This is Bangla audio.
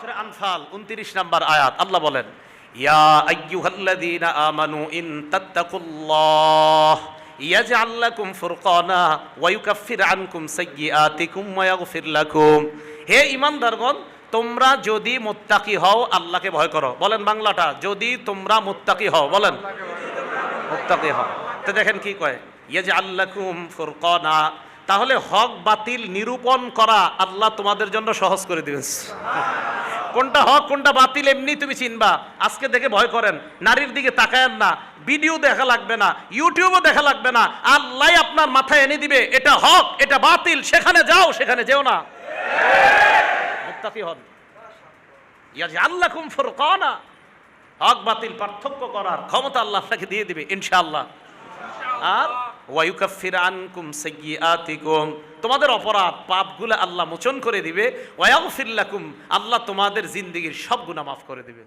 সূরা আনফাল 29 নাম্বার আয়াত, আল্লাহ বলেন, ইয়া আইয়ুহাল্লাযীনা আমানু ইন তাত্তাকুল্লাহ, ইয়াজআল লাকুম ফুরকানা ওয়া ইউকাফির আনকুম সাইয়্যাতিকুম ওয়া ইয়াগফির লাকুম। হে ঈমানদারগণ, তোমরা যদি মুত্তাকি হও, আল্লাহকে ভয় করো। বলেন বাংলাটা, যদি তোমরা মুত্তাকি হও, বলেন। মুত্তাকি হও। তো দেখেন কি কয়, ইয়াজআল লাকুম ফুরকানা। তাহলে হক বাতিল নিরূপণ করা আল্লাহ তোমাদের জন্য সহজ করে দিবেন। কোনটা হক, কোনটা বাতিল, এমনি তুমি চিনবা। আজকে দেখে ভয় করেন, নারীর দিকে তাকায়েন না, ভিডিও দেখা লাগবে না, ইউটিউবও দেখা লাগবে না, আল্লাহ আপনার মাথায় এনে দিবে, এটা হক, এটা বাতিল, সেখানে যাও, সেখানে যেও না। ইয়াজআল্লাকুম ফুরকানা। হক, বাতিল, পার্থক্য করার ক্ষমতা আল্লাহ আপনাকে দিয়ে দিবে, ইনশাআল্লাহ। আর ওয়ায়ুকাফির আনকুম সাইয়্যাতিকুম তোমাদের অপরাধ পাপগুলো আল্লাহ মোচন করে দিবে ওয়াইফিল্লাকুম লাকুম, আল্লাহ তোমাদের জিন্দিগির সব গুণা মাফ করে দিবে।